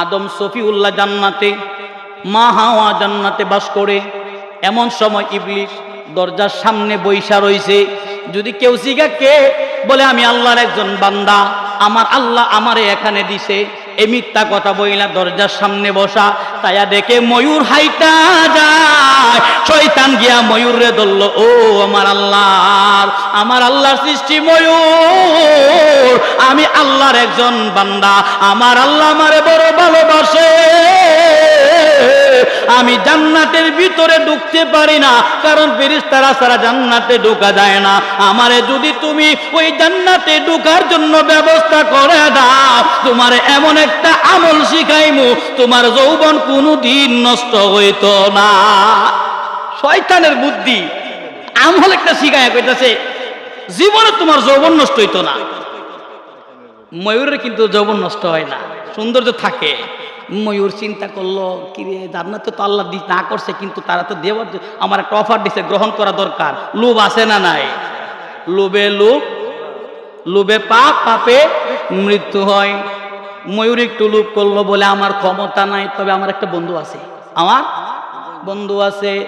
আদম সফিউল্লাহ জান্নাতে, মা হাওয়া জান্নাতে বাস করে। এমন সময় ইবলিশ দরজার সামনে বৈশা রয়েছে যদি কেউ জিগা কে বলে, আমি আল্লাহর একজন বান্দা, আমার আল্লাহ আমারে এখানে দিছে। এই মিথ্যা কথা বইলা দরজার সামনে বসা। তাইয়া দেখে ময়ূর হাইটা যায়। শয়তান গিয়া ময়ূর রে ধরল, ও আমার আল্লাহর আমার আল্লাহর সৃষ্টি ময়ূর, আমি আল্লাহর একজন বান্দা, আমার আল্লাহ আমারে বড় ভালোবাসে। আমি জান্নাতের ভিতরে ঢুকতে পারি না, কারণ ফেরেশতারা সারা জান্নাতে ঢোকা যায় না। আমারে যদি তুমি ওই জান্নাতে ঢোকার জন্য ব্যবস্থা করে দাও তোমার এমন একটা আমল শিখাইমু, তোমার যৌবন কোনোদিন নষ্ট হইতো না। শয়তানের বুদ্ধি আমল একটা শিখায় কইতাছে, জীবনে তোমার যৌবন নষ্ট হইতো না। ময়ূরের কিন্তু যৌবন নষ্ট হয় না, সৌন্দর্য থাকে। ময়ূর চিন্তা করল কি রে জান্নাতে তো আল্লাহ দি না করছে, কিন্তু তারা তো দেওয়ার আমার একটা অফার দিছে, গ্রহণ করা দরকার। লোভ আছে না নাই? লোভে লোভ, লোভে পাপ, পাপে মৃত্যু হয়। ময়ূর একটু লোভ করল বলে আমার ক্ষমতা নাই, তবে আমার একটা বন্ধু আছে। আমার বন্ধু আছে।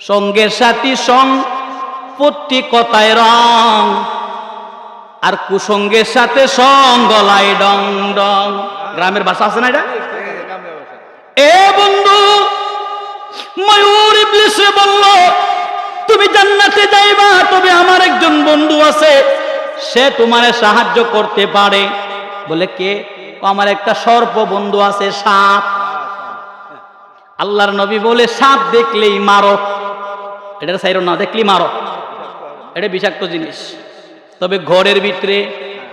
সঙ্গের সাথী সং প্রতি কথায় রং। আর কুসঙ্গের সাথে সঙ্গলাই ডং ডং। গ্রামের ভাষা আছে না এটা? এ বন্ধু, ময়ূর ইবলিসে বলল, তুমি জান্নাতে যাইবা, তবে আমার একজন বন্ধু আছে। সে তোমারে সাহায্য করতে পারে। বলে কে? আমার একটা সর্প বন্ধু আছে, সাপ। আল্লাহর নবী বলে, সাপ দেখলেই মারো। এটা সাইরো না দেখলি মারো। এটা বিষাক্ত জিনিস। তবে ঘরের ভিতরে,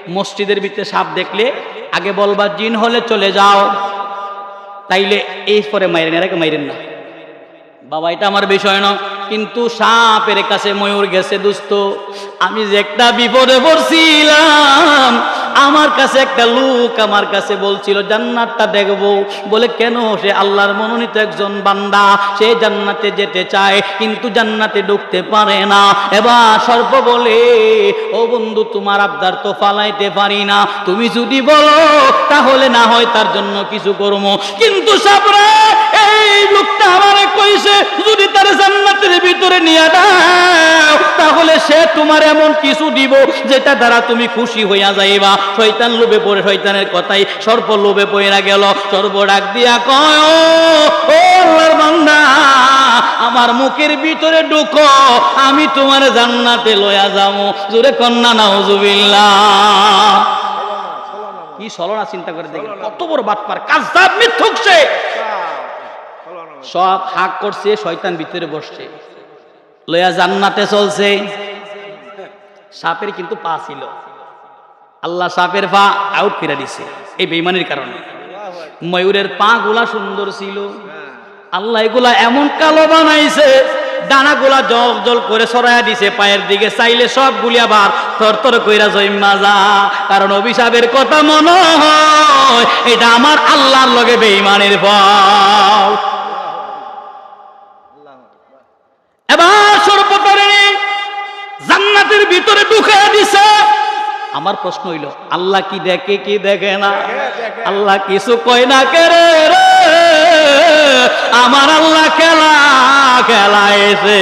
মসজিদের ভিতরে সাপ দেখলে, আগে বলবা, জিন হলে চলে যাও। তাইলে এই পরে মাইরেন, এর আগে মাইরেন না। বাবা, এটা আমার বিষয় না। কিন্তু সাপের কাছে ময়ূর গেছে দুস্থ আমি যে একটা বিপদে পড়ছিলাম, আমার কাছে একটা লোক আমার কাছে বলছিল, জান্নাতটা দেখব। বলে, কেন? সে আল্লাহর মনোনীত একজন বান্দা। সে জান্নাতে যেতে চায়, কিন্তু জান্নাতে ঢুকতে পারে না। এবার সর্প বলে, ও বন্ধু, তোমার আবদার তো ফালাইতে পারি না। তুমি যদি বলো, তাহলে না হয় তার জন্য কিছু করব। কিন্তু সাপরা এই লোকটা আমারে কইছে, যদি তার জান্নাতের ভিতরে নিয়ে দাও তাহলে সে তোমার এমন কিছু দিব যেটা দ্বারা তুমি খুশি হইয়া যাইবা। শয়তান লোভে পড়ে, শয়তানের কথাই সর্প লোভে পড়ে গেল। সর্প ডাক দিয়া কয়, ও আল্লাহর বান্দা, আমার মুখের ভিতরে ঢুকো, আমি তোমার জান্নাতে লয়া যাব। জোরে কন্যা, নাউজুবিল্লাহ। কি সলনা চিন্তা করে দেখেন, কত বড় বাটপার কাজ মিথ্যুক সে। সব হাক করছে, শয়তান ভিতরে বসছে। লয়া জান্নাতে চলছে। সাপের কিন্তু পা ছিল। আল্লাহ সাপের পা আউট করে দিছে, এই বেইমানির কারণে। ময়ূরের পা গুলা সুন্দর ছিল। আল্লাহ এগুলা এমন কালো বানাইছে, ডানাগুলা জল জল করে সরাইয়া দিছে, পায়ের দিকে চাইলে সব গুলি আবার তরতর কইরা জইমা যা। কারণ অভিশাপের কথা মনে হয়, এটা আমার আল্লাহর লগে বেইমানের ফল এবার সর্বতরণী জান্নাতের ভিতরে ঢুকে দিছে। আমার প্রশ্ন হইল আল্লাহ কি দেখে কি দেখে না? আল্লাহ কিছু কয় না কেরে রে? আমার আল্লাহ খেলা খেলাইছে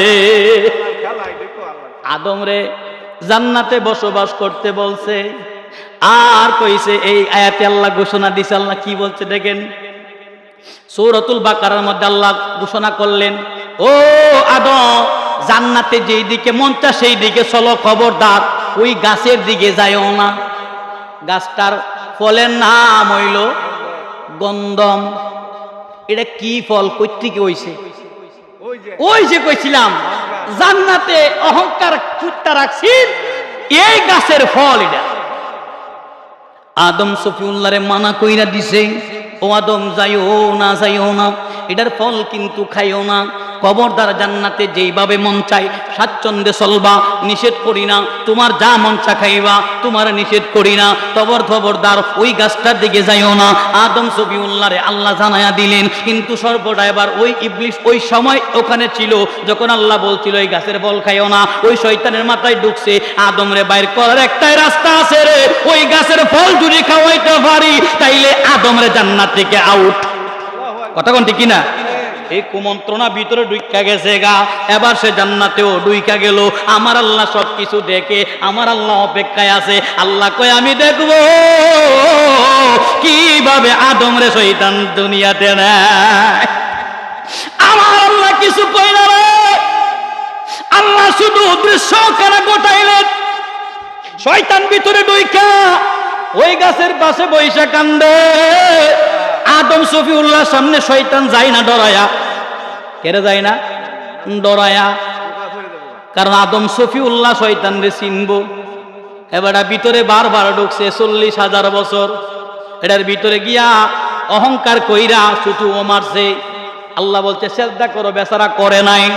আদম রে জান্নাতে বসবাস করতে বলছে। আর কইছে এই আয়াতে আল্লাহ ঘোষণা দিছে আল্লাহ কি বলছে দেখেন। সৌরতুল বাকারার মধ্যে আল্লাহ ঘোষণা করলেন ও আদম জান্নাতে যেই দিকে মনটা সেই দিকে চলো, খবরদার। ওই গাছের দিকে যাইও না। গাছটার ফলের নাম হইল গন্ধম এটা কি ফল? কৈত্রিকে হইছে? ওই যে কইছিলাম, জান্নাতে অহংকার চুট্টা রাখছি, এই গাছের ফল এটা। আদম সফিউল্লারে মানা কইরা দিছে, ও আদম যাইও না যাইও না। এটার ফল কিন্তু খাইও না। কবরদার জান্নাতে যেইভাবে মন চাই স্বাচ্ছন্দ্যে চলবা, নিষেধ করি না। তোমার যা মন চা খাইবা, তোমার নিষেধ করি না। তবর খবরদার, ওই গাছটার দিকে যাইও না। আদম সবিউল্লাহরে আল্লাহ জানায়া দিলেন, কিন্তু সর্বদা এবার ওই ইবলিশ ওই সময় ওখানে ছিল, যখন আল্লাহ বলছিল, এই গাছের ফল খাইও না, ওই শয়তানের মাথায় ঢুকছে। আদম রে বাইর করার একটাই রাস্তা আছে রে, ওই গাছের ফল যদি খাওয়াইতে পারি, তাইলে আদম রে জান্নাত থেকে আউট কথা কোনটি কিনা? এই কুমন্ত্রণা ভিতরে ডুইকা গেছে গা। এবার সে জান্নাতেও ডুইকা গেল। আমার আল্লাহ সব কিছু দেখে, আমার আল্লাহ অপেক্ষায় আছে। আল্লাহ কয়, আমি দেখব কীভাবে আদম রে শৈতান দুনিয়াতে নেয়। আমার আল্লাহ কিছু কই না রে। আল্লাহ শুধু দৃশ্য কেনা গোটাইলেন? শয়তান ভিতরে ডুইকা ওই গাছের পাশে বৈশা কান্দে আদম সফিউল্লাহ সামনে শয়তান যায় না, ডরায়া। কেড়ে যায় না? ডরায়া। কারণ আদম সফিউল্লাহ শয়তান রে চিনব এবার ভিতরে বারবার ঢুকছে, চল্লিশ হাজার বছর। এটার ভিতরে গিয়া অহংকার কইরা শুধু ও মারছে। আল্লাহ বলছে, শ্রদ্ধা করো, বেচারা করে নাই।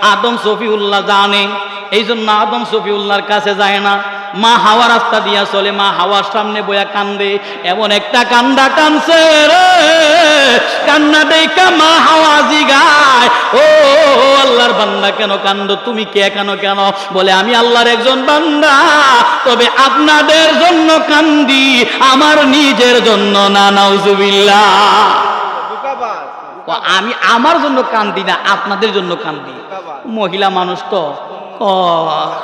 আদম সফিউল্লাহ জানে। এই জন্য আদম সফিউল্লাহর কাছে যায় না। মা হাওয়া রাস্তা দিয়া চলে মা হাওয়ার সামনে বয়া কান্দে এমন একটা কান্দা কানছে রে। কান্না দেখা মা হাওয়া জিগায় ও আল্লাহর বান্দা কেন কান্দ? তুমি কে কেন কেন? বলে আমি আল্লাহর একজন বান্দা তবে আপনাদের জন্য কান্দি আমার নিজের জন্য না নাউজুবিল্লাহ। আমি আমার জন্য কান্দি না আপনাদের জন্য কান্দি। মহিলা মানুষ তো ও,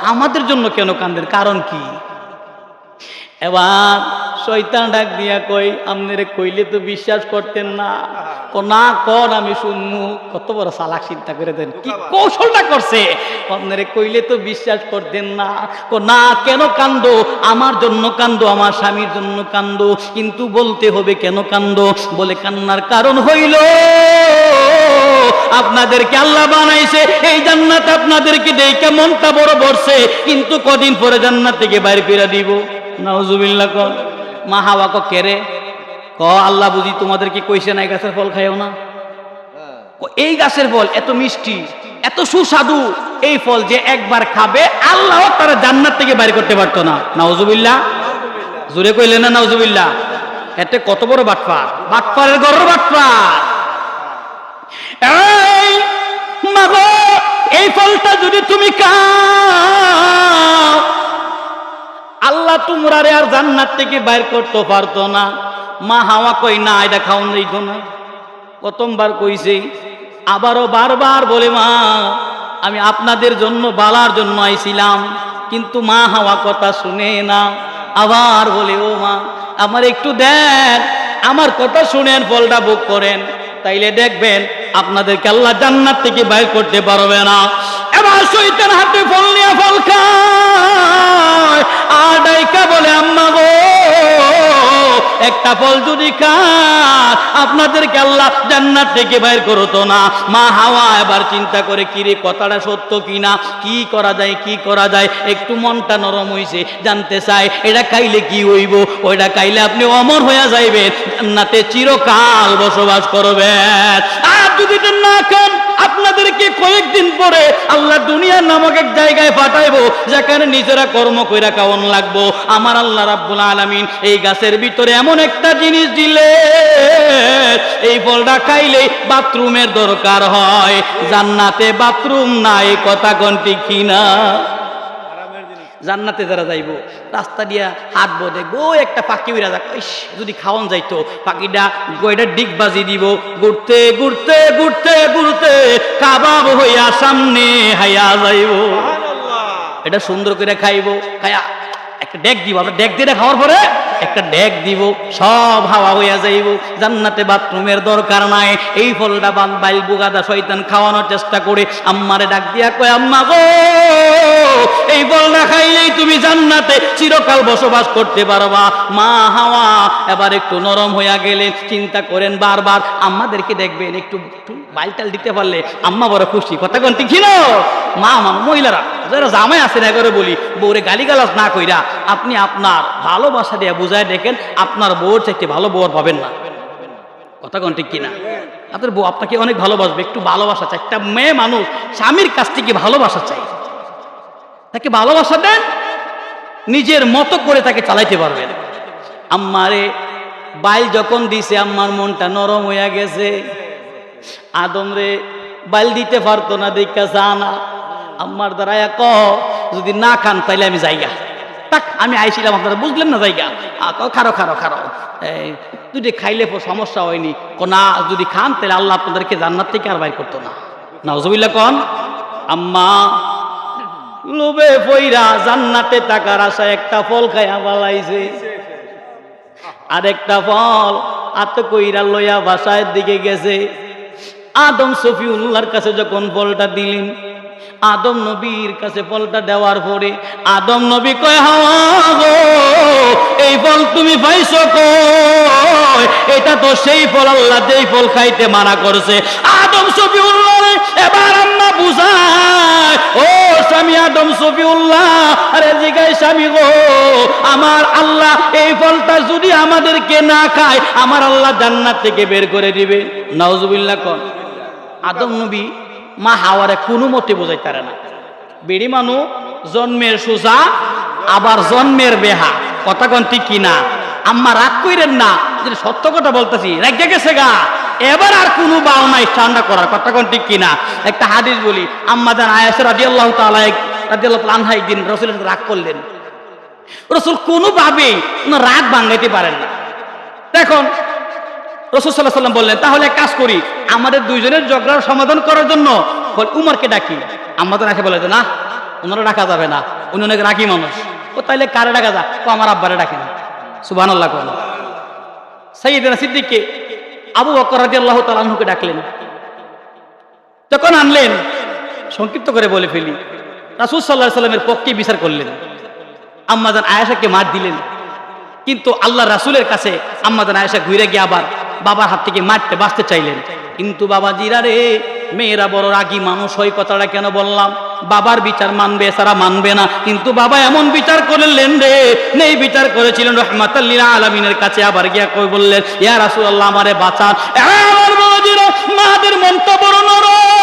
আমাদের জন্য কেন কান্দেন? কারণ কি? এবার শৈতান ডাক দিয়া কই আপনারে কইলে তো বিশ্বাস করতেন না। ও না কর আমি শুনমু। কত বড় সালাক চিন্তা করে দেন। কি কৌশলটা করছে? আপনারে কইলে তো বিশ্বাস করতেন না। ও না কেন কান্দ? আমার জন্য কান্দ আমার স্বামীর জন্য কান্দ। কিন্তু বলতে হবে কেন কান্দো? বলে কান্নার কারণ হইল আপনাদেরকে আল্লাহ বানাইছে, এই জান্নাত আপনাদেরকে দেখে মনটা বড় বসছে কিন্তু কদিন পরে জান্নাত থেকে বাইরে ফিরে দিব। নাউজুবিল্লাহ ক। মা হাওয়া ক কেরে ক, আল্লাহ বুঝি তোমাদেরকে কইছে না, এই গাছের ফল খাইও না? এই গাছের ফল এত মিষ্টি, এত সুস্বাদু, এই ফল যে একবার খাবে, আল্লাহ তারা জান্নাত থেকে বাইরে করতে পারতো না। নাউজুবিল্লাহ? জোরে কইলে না, নাউজুবিল্লাহ? এতে কত বড় বাটপার? বাটপারের গরর বাটপার। এই ফলটা যদি তুমি খাও, আল্লাহ তোমরা রে আর জান্নাত থেকে বাইর করতে পারতো না। মা হাওয়া কই না, এটা খাওন যাইত না। প্রথমবার কইছে। আবারও বারবার বলে, মা, আমি আপনাদের জন্য বালার জন্য আইছিলাম, কিন্তু মা হাওয়া কথা শুনে না। আবার বলে, ও মা, আমার একটু দেন, আমার কথা শুনেন, ফলটা বুক করেন। তাইলে দেখবেন আপনাদেরকে আল্লাহ জান্নাত থেকে বাইর করতে পারবে না। এবার শৈতান হাতে ফল নিয়ে ফল খায়। বলে, আম্মা গো, একটা ফল যদি আপনাদেরকে আল্লাহ থেকে বাইর করতো না। মা হাওয়া এবার চিন্তা করে কথাটা সত্য কিনা? কি করা যায়, কি করা যায়? একটু মনটা নরম হইছে, জানতে চাই এটা খাইলে কি হইব? ওইটা খাইলে আপনি অমর হইয়া যাইবেন। জান্নাতে চিরকাল বসবাস করবেন। যদি এটা না খান, আপনাদেরকে কয়েকদিন পরে আল্লাহ দুনিয়ার নামক এক জায়গায় পাঠাইবো, যেখানে নিজেরা কর্ম কইরা খাওয়ান লাগবো। আমার আল্লাহ রাব্বুল আলামিন এই গাছের ভিতরে এমন একটা জিনিস দিলে এই ফলটা খাইলে বাথরুমের দরকার হয়। জান্নাতে বাথরুম নাই, কথা গন্তি কিনা? জান্নাতে যারা যাইব রাস্তা দিয়া হাঁটবো দেখব একটা পাখি উড়া যাক ইস, যদি খাওয়ান যাইতো পাখিটা গয়টা ডিগ বাজি দিব ঘুরতে ঘুরতে ঘুরতে ঘুরতে কাবাব হইয়া সামনে হাইয়া যাইব। এটা সুন্দর করে খাইব খায়া একটা ডেক দিব আমরা ডেক দিয়ে খাওয়ার পরে একটা ডেক দিব, সব হাওয়া হইয়া যাইব। জান্নাতে বাথরুমের দরকার নাই। এই ফলটা বান বাইল বুগাদা শয়তান খাওয়ানোর চেষ্টা করে। আম্মারে ডাক দিয়া কয়, আম্মা গো, এই ফলটা খাইলেই তুমি জান্নাতে চিরকাল বসবাস করতে পারবা। মা হাওয়া এবার একটু নরম হইয়া গেলে চিন্তা করেন বারবার, আম্মাদেরকে দেখবেন একটু বাইলটাল দিতে পারলে আম্মা বড় খুশি। কথা কোন, ঠিক মা মা, মহিলারা, যারা জামাই আছে না করে বলি, বউরে গালিগালাজ না কইরা, আপনি আপনার ভালোবাসা দিয়ে বুঝায় দেখেন আপনার বউর থেকে ভালো বউর পাবেন না। কথা কোন ঠিক কিনা? আপনার বউ আপনাকে অনেক ভালোবাসবে, একটু ভালোবাসা চাই। একটা মেয়ে মানুষ স্বামীর কাছ থেকে ভালোবাসা চাই। তাকে ভালোবাসা দেন, নিজের মতো করে তাকে চালাইতে পারবেন। আম্মারে বাইল যখন দিছে, আম্মার মনটা নরম হইয়া গেছে। আদম রে বাইল দিতে পারতো না, দেখা জানা আম্মার দ্বারা ক যদি না খান তাইলে আমি যাইগা। তাক আমি আইছিলাম আপনারা বুঝলেন না জায়গা? খারো খারো খারো। দুটি খাইলে সমস্যা হয়নি। কো না যদি খান, তাহলে আল্লাহ আপনাদেরকে জান্নাত থেকে আর বাইর করতো না। নাউজুবিল্লাহ কন? আম্মা লোবে পইরা জান্নাতে টাকার আশায় একটা ফল খাইয়া বালাইছে। আরেকটা ফল আত কইরা লইয়া বাসায় দিকে গেছে। আদম সফিউল্লাহর কাছে যখন ফলটা দিলেন আদম নবীর কাছে ফলটা দেওয়ার পরে আদম নবী কয় হাওয়া এই ফল তুমি পাইছো এটা তো সেই ফল আল্লাহ যেই ফল খাইতে মানা করছে। আদম রে, এবার আম্মা বুঝায় ও স্বামী আদম সফিউল্লাহ আরে জিগাই স্বামী গো আমার আল্লাহ এই ফলটা যদি আমাদেরকে না খায় আমার আল্লাহ জান্নাত থেকে বের করে দিবে। নাউজুবিল্লাহ কন। আদম নবী মা হাওয়ারে কোনো মতে বোঝাই তারে না। বেড়ি মানু, জন্মের সোজা, আবার জন্মের বেহা। কথা কন ঠিক কিনা আম্মা রাগ কইরেন না সত্য কথা বলতেছি রেগে গেছে গা। এবার আর কোনো বাও নাই ঠান্ডা করার, কথা কোন ঠিক কিনা একটা হাদিস বলি, আম্মা জান আয়াসা রাদিয়াল্লাহু তাআলা রাদিয়াল্লাহু তাআলা আনহা একদিন রাসূলের রাগ করলেন। রসুল কোনোভাবেই কোনো রাগ ভাঙাইতে পারেন না। দেখুন রসুল সাল্লাহ সাল্লাম বললেন, তাহলে কাজ করি, আমাদের দুইজনের ঝগড়ার সমাধান করার জন্য উমরকে ডাকি। আমাদের রাখে বলে না ওনারা ডাকা যাবে না, উনি অনেক রাগি মানুষ। ও, তাইলে কারে ডাকা যা ও, আমার আব্বারে ডাকে না। সুবাহ আল্লাহ কোন সাইদিনা সিদ্দিককে আবু বকর রাজি আল্লাহ তালাহুকে ডাকলেন। যখন আনলেন, সংক্ষিপ্ত করে বলে ফেলি, রাসুল সাল্লাহ সাল্লামের পক্ষে বিচার করলেন। আম্মাজান আয়েশাকে মার দিলেন। কিন্তু আল্লাহ রাসুলের কাছে আম্মাজান আয়েশা ঘুরে গিয়ে আবার বাবার হাত থেকে মারতে বাঁচতে চাইলেন। কিন্তু বাবা জিরা রে, মেয়েরা বড় রাগি মানুষ ওই কথাটা কেন বললাম? বাবার বিচার মানবে সারা মানবে না। কিন্তু বাবা এমন বিচার করলেন রে, নেই বিচার করেছিলেন রহমাত আলমিনের কাছে। আবার গিয়া কই বললেন ইয়ার রাসুল আল্লাহ আমারে বাঁচান মাদের মনটা বড় নরম।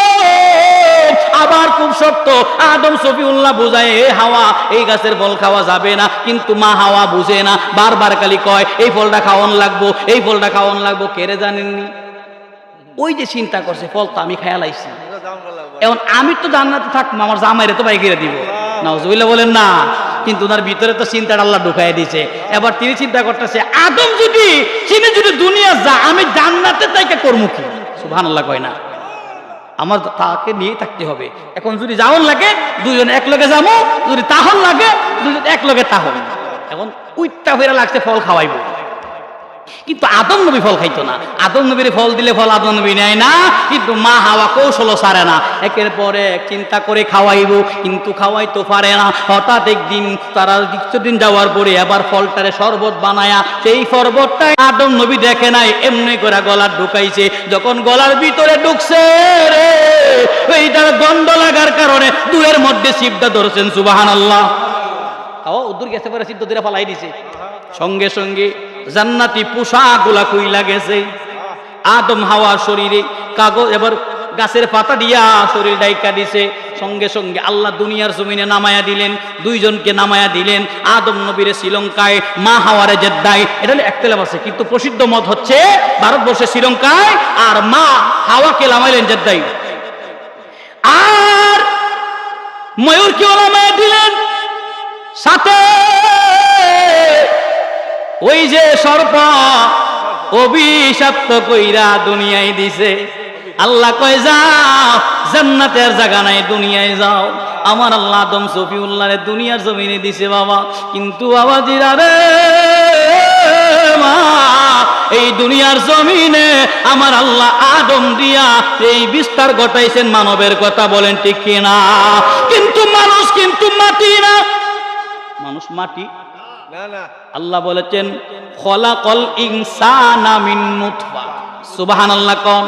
আবার খুব শক্ত। আদম সফিউল্লাহ বুঝায়, এ হাওয়া, এই গাছের ফল খাওয়া যাবে না, কিন্তু মা হাওয়া বুঝে না। বারবার খালি কয়, এই ফলটা খাওয়ান লাগবো, এই ফলটা খাওয়ান লাগবো। কেড়ে জানেননি? ওই যে চিন্তা করছে, ফল তো আমি খেয়াল আইছি এখন আমি তো জান্নাতে থাকব, আমার জামাইরে তো বাই ঘিরে দিব। নাউজুবিল্লাহ বলেন না, কিন্তু ওনার ভিতরে তো চিন্তাটা আল্লাহ ঢুকাই দিয়েছে। এবার তিনি চিন্তা করতেছে, আদম যদি চিনি যদি দুনিয়া যা আমি জান্নাতে তাইকে করব কি? সুবহানাল্লাহ কয় না। আমার তাকে নিয়ে থাকতে হবে। এখন যদি যাওন লাগে দুজন এক লগে যাব, যদি তাহল লাগে দুজন এক লগে তাহল এখন উইটটা হয়ে লাগছে ফল খাওয়াইবো। কিন্তু আদম নবী ফল খাইতো না। আদম নবীর ফল দিলে ফল আদম নবী নেয় না, কিন্তু মা হাওয়া কৌশল সারে না। একের পরে চিন্তা করে খাওয়াইবো, কিন্তু খাওয়াইতো পারে না। হঠাৎ একদিন তারা কিছুদিন যাওয়ার পরে আবার ফলটারে শরবত বানায়া, সেই শরবতটা আদম নবী দেখে নাই, এমনি করে গলার ঢুকাইছে। যখন গলার ভিতরে ঢুকছে রে এইটার গন্ধ লাগার কারণে দূরের মধ্যে শিবটা ধরছেন সুবাহান আল্লাহ ও উদ্দুর গেছে পরে সিদ্ধ দিরা ফালাই দিছে। সঙ্গে সঙ্গে জান্নাতি পোশাকগুলা কইলা গেছে। আদম হাওয়া শরীরে কাগজ এবার গাছের পাতা দিয়া শরীর ডাইকা দিছে। সঙ্গে সঙ্গে আল্লাহ দুনিয়ার জমিনে নামায়া দিলেন, দুইজনকে নামায়া দিলেন। আদম নবীরে শ্রীলঙ্কায়, মা হাওয়ারে জেদ্দায়। এটা হলো একতেলাম আছে কিন্তু প্রসিদ্ধ মত হচ্ছে ভারতবর্ষে শ্রীলঙ্কায় আর মা হাওয়াকে নামাইলেন জেদ্দাই আর ময়ূরকে নামায়া দিলেন। সাথে ওই যে সর্প অভিশপ্ত কইরা দুনিয়ায় দিছে। আল্লাহ কয় যাও জান্নাতের জায়গা নাই, দুনিয়ায় যাও। আমার আল্লাহ আদম সফিউল্লাহ দুনিয়ার জমিনে দিছে, বাবা, কিন্তু বাবা জিরা রে, মা, এই দুনিয়ার জমিনে আমার আল্লাহ আদম দিয়া এই বিস্তার ঘটাইছেন মানবের কথা বলেন ঠিক কিনা? কিন্তু মানুষ, কিন্তু মাটি না। মানুষ মাটি? আল্লাহ বলেছেন খলাকল ইনসানা মিন নুতফা সুবাহান আল্লাহ কন।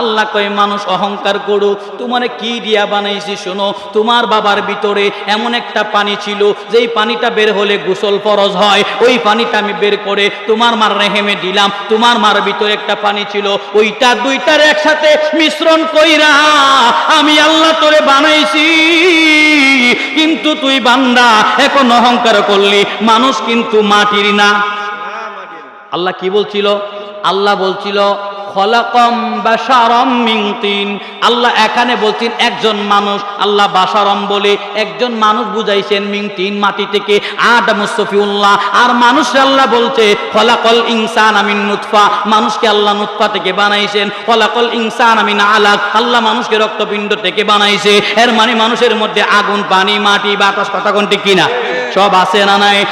আল্লাহ কয় মানুষ অহংকার করো। তোমার কি দিয়া বানাইছি শোনো তোমার বাবার ভিতরে এমন একটা পানি ছিল যেই পানিটা বের হলে গোসল ফরজ হয়। ওই পানিটা আমি বের করে তোমার মার রেহেমে দিলাম। তোমার মার ভিতরে একটা পানি ছিল ওইটা দুইটার একসাথে মিশ্রণ কইরা আমি আল্লাহ তোরে বানাইছি। কিন্তু তুই বান্দা এখন অহংকার করলি। মানুষ কিন্তু মাটির না। আল্লাহ কি বলছিল? আল্লাহ বলছিল, খলাকম বাসারম মিং তিন। আল্লাহ এখানে বলছেন, একজন মানুষ, আল্লাহ বাসারম বলে একজন মানুষ বুঝাইছেন মিং তিন মাটি থেকে আদম সফিউল্লাহ। আর মানুষ আল্লাহ বলছে, খলাকল ইনসান আমিন নুতফা। মানুষকে আল্লাহ নুতফা থেকে বানাইছেন। খলাকল ইনসান আমিন আলাক। আল্লাহ মানুষকে রক্তপিণ্ড থেকে বানাইছে। এর মানে মানুষের মধ্যে আগুন, পানি, মাটি, বাতাস কথা কোনটি কিনা? সব আছে না নাই?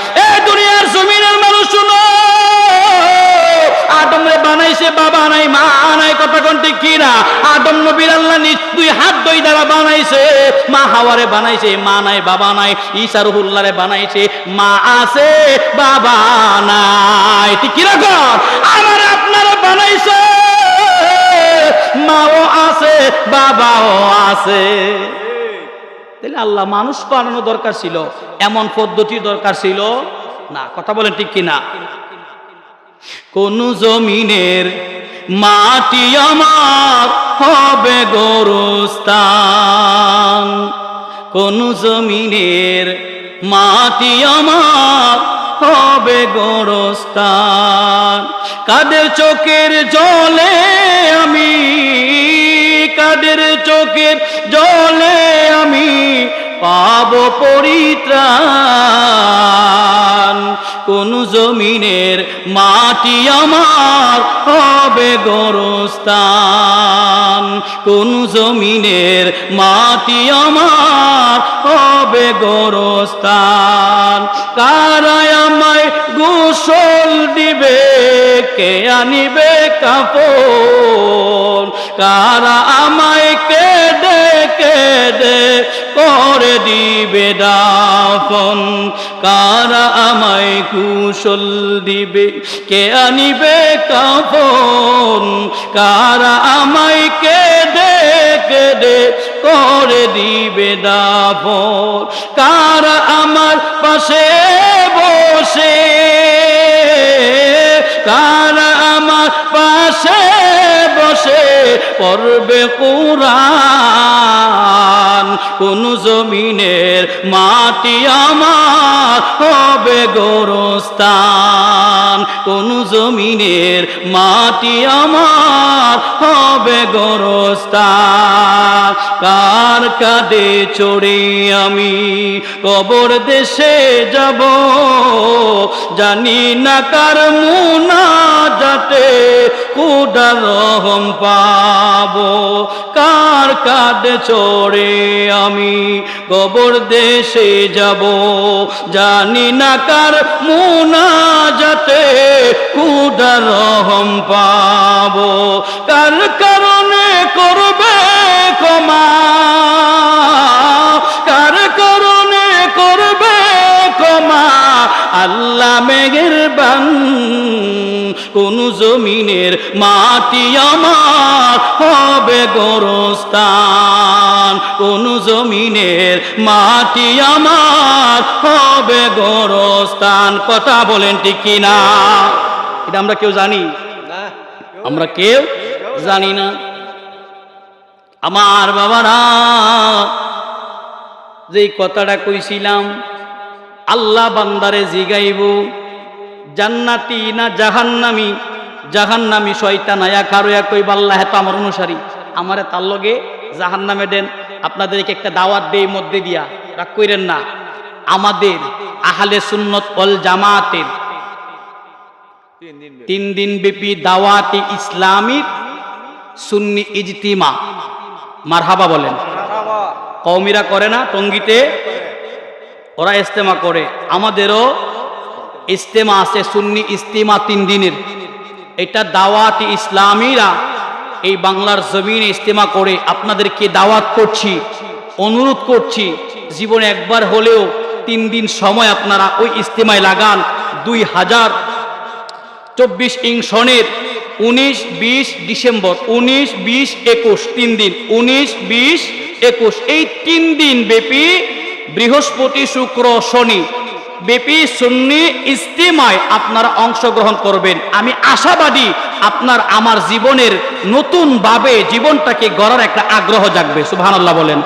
বানাইছে বাবা নাই, মা নাই কথা কোনটি কি না? আদম নবীর আল্লাহ নিজ দুই হাত দুই দ্বারা বানাইছে। মা হাওয়ারে বানাইছে, মা নাই, বাবা নাই, ঈসা রুহুল্লারে বানাইছে, মা আছে, বাবা নাই। ঠিক কীরকম আমার আপনারা বানাইছে। মাও আছে, বাবাও আছে। তাহলে আল্লাহ মানুষ বানানো দরকার ছিল, এমন পদ্ধতি দরকার ছিল না। কথা বলেন ঠিক কিনা? কোন জমিনের মাটি আমার হবে গোরস্থান। কোন জমিনের মাটি আমার হবে গোরস্থান। কাদের চোখের জলে আমি, কাদের চোখের জলে আমি পাব পরিত্রাণ। কোন জমিনের মাটি আমার হবে গোরস্থান। কোন জমিনের মাটি আমার হবে গোরস্থান। কারায় আমায় গোসল দিবে? কে আনিবে কাপড়? কারা আমায় কেঁদে কেঁদে করে দিবে দাফন। কারা আমায় কুশল দিবে, কে আনিবে কাপন কারা আমায় কেঁদে কেঁদে করে দিবে দাফন। কারা আমার পাশে বসে, কারা আমার পাশে বসে পড়বে কোরআন। কোন জমিনের মাটি আমার হবে গোরস্থান। কোন জমিনের মাটি আমার হবে গোরস্থান। কার কাঁধে চড়ে আমি কবর দেশে যাব? জানি না কার মুনা যাতে কুডার রহম পাবো? কার কাঁধে চড়ে আমি কবর দেশে যাব? জানি না কার মুনা যাতে কুডার রহম পাবো। কার কারণে করবে ক্ষমা? আল্লাহ মেঘের বান কোন জমিনের মাটি আমার হবে গোরস্থান। কোন জমিনের মাটি আমার হবে গোরস্থান। কথা বলেন ঠিক কিনা? এটা আমরা কেউ জানি? আমরা কেউ জানি না। আমার বাবারা, যেই কথাটা কইছিলাম আল্লাহ বান্দারে জিগাইব। জান্নাতি না জাহান্নামি? জাহান্নামি শয়তান আয়া কারোয়া কই বাল্লাহ তো আমার অনুসারী। আমারে তার লগে জাহান্নামে দেন। আপনাদেরকে একটা দাওয়াত দেই, মধ্যে দিয়া। রাগ কইরেন না। আমাদের আহলে সুন্নত অল জামাতের তিন দিন ব্যাপী দাওয়াতি ইসলামিক সুন্নি ইজতিমা। মারহাবা বলেন। কৌমিরা করে না, টঙ্গিতে ওরা ইস্তেমা করে। আমাদেরও ইস্তেমা আছে, সুন্নি ইস্তেমা তিন দিনের। এটা দাওয়াতি ইসলামীরা এই বাংলার জমিনে ইস্তেমা করে। আপনাদেরকে দাওয়াত করছি, অনুরোধ করছি, জীবনে একবার হলেও তিন দিন সময় আপনারা ওই ইস্তেমায় লাগান। দুই হাজার চব্বিশ ইং সনের উনিশ, বিশ ডিসেম্বর, উনিশ, বিশ, একুশ, তিন দিন, উনিশ, বিশ, একুশ, এই তিন দিন ব্যাপী বৃহস্পতি, শুক্র, শনি ব্যাপী সুন্নি, ইস্তিমায় আপনারা অংশগ্রহণ করবেন। আমি আশাবাদী আপনার আমার জীবনের নতুনভাবে জীবনটাকে গড়ার একটা আগ্রহ জাগবে, সুবহানাল্লাহ বলেন।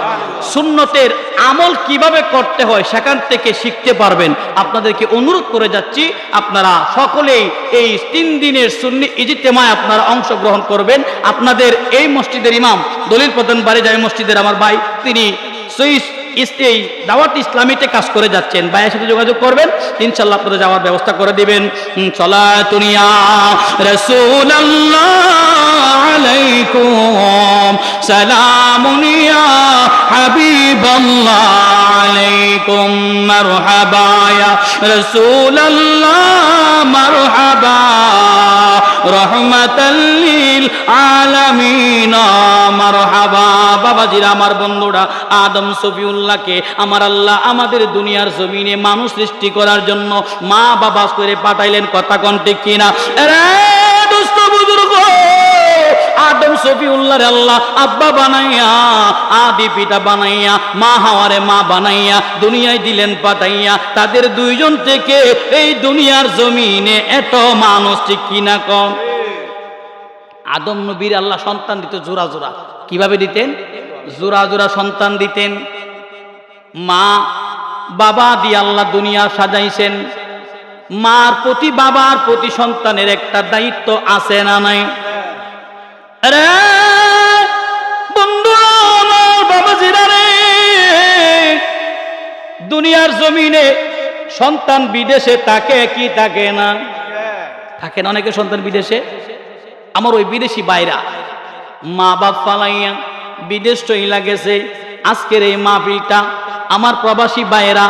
সুন্নতের আমল কীভাবে করতে হয় সেখান থেকে শিখতে পারবেন। আপনাদেরকে অনুরোধ করে যাচ্ছি, আপনারা সকলেই এই তিন দিনের সুন্নি ইজিতেমায় আপনারা অংশগ্রহণ করবেন। আপনাদের এই মসজিদের ইমাম, দলিল প্রধান বাড়ি যায় মসজিদের আমার ভাই, তিনি সুইস এই দাওয়াত ইসলামীতে কাজ করে যাচ্ছেন। ভাইয়ের সাথে যোগাযোগ করবেন। ইনশাল্লাহ আপনাদের যাওয়ার ব্যবস্থা করে দিবেন। চলা তুনিয়া সালামুনিয়া মারহাবা। রহমাতাল্লিল আলামিন মারহাবা বাবাজিরা, আমার বন্ধুরা, আদম সফিউল্লাহকে, আমার আল্লাহ আমাদের দুনিয়ার জমিনে মানুষ সৃষ্টি করার জন্য মা বাবা করে পাঠাইলেন, কথা কন ঠিক কিনা? তাদের দুইজন থেকে এই দুনিয়ার জমিনে এত মানুষ ঠিক কিনা কম? আদম নবীর আল্লাহ সন্তান দিত জোড়া জোড়া। কীভাবে দিতেন? জোড়া জোড়া সন্তান দিতেন। মা, বাবা দিয়ে আল্লাহ দুনিয়া সাজাইছেন। মার প্রতি বাবার প্রতি সন্তানের একটা দায়িত্ব আছে না নাই? আমার বাবাজিরা রে দুনিয়ার জমিনে সন্তান বিদেশে তাকে কি থাকে না? থাকে না অনেকে সন্তান বিদেশে। আমার ওই বিদেশি বাইরা মা বাপ ফালাইয়া বিদেশ চইলা গেছে। আজকের এই মাহফিলটা আমার প্রবাসী বাইরা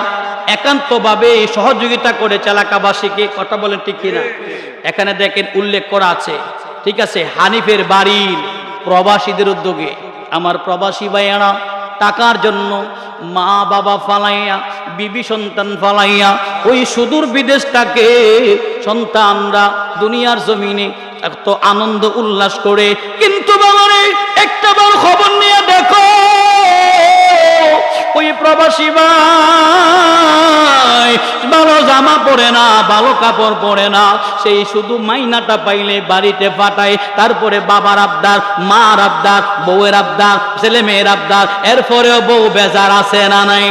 একান্তভাবে সহযোগিতা করে এলাকাবাসীকে কথা বলেন ঠিক কিনা? এখানে দেখেন উল্লেখ করা আছে। ঠিক আছে, হানিফের বাড়ির প্রবাসীদের উদ্যোগে। আমার প্রবাসী ভাইয়ারা, টাকার জন্য মা বাবা ফালাইয়া, বিবি সন্তান ফালাইয়া, ওই সুদূর বিদেশটাকে সন্তানরা দুনিয়ার জমিনে এত আনন্দ উল্লাস করে। কিন্তু বাবারে, একটা বার খবর নিয়ে দেখো, ওই প্রবাসী ভাই পরে না, ভালো কাপড় পরে না, সেই শুধু মাইনাটা পাইলে বাড়িতে পাঠায় তারপরে বাবার আবদার, মার আবদার, বউয়ের আবদার, ছেলে মেয়ের আবদার, এরপরেও বউ বেজার আছে না নাই?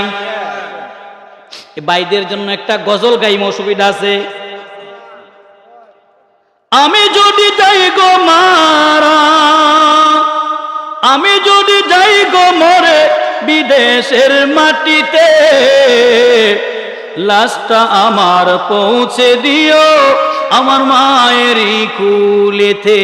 এ ভাইদের জন্য একটা গজল গাইম অসুবিধা আছে? আমি যদি যাই গো মারা, আমি যদি যাই গো মরে, বিদেশের মাটিতে লাশটা আমার পৌঁছে দিও আমার মায়েরই কুলেতে।